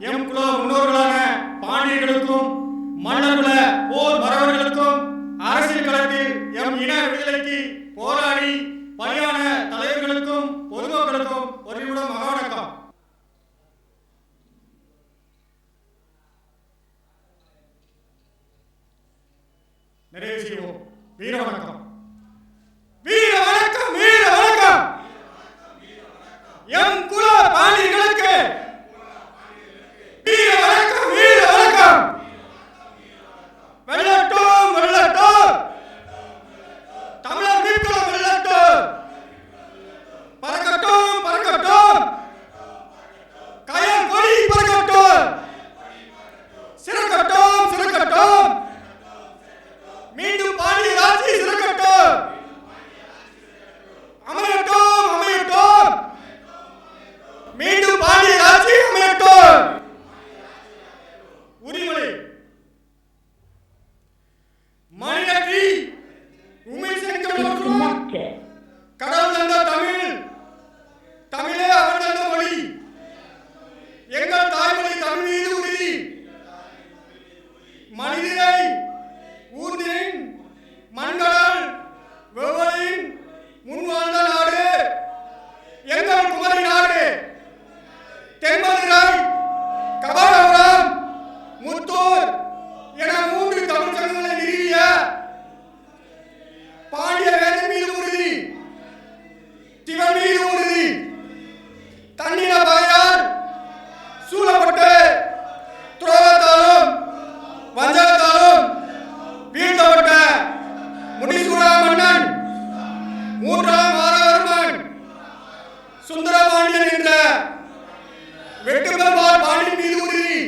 M குல முன்னோர்களான பாண்டியர்களுக்கும் மன்னர்கள போர் வரவர்களுக்கும் அரசியல் களத்தில் எம் இன விடுதலைக்கு போராடி பணியான தலைவர்களுக்கும் பொதுமக்களுக்கும் ஒரு நிமிடம் மகவணக்கம். செய்வோம். வீர வணக்கம். வீர வணக்கம் வீர வணக்கம். எம் குல பாண்டியர்கள் சுந்தரபாண்டியன் என்ற வெட்டுபவார் பாண்டியன் மீது உறுதி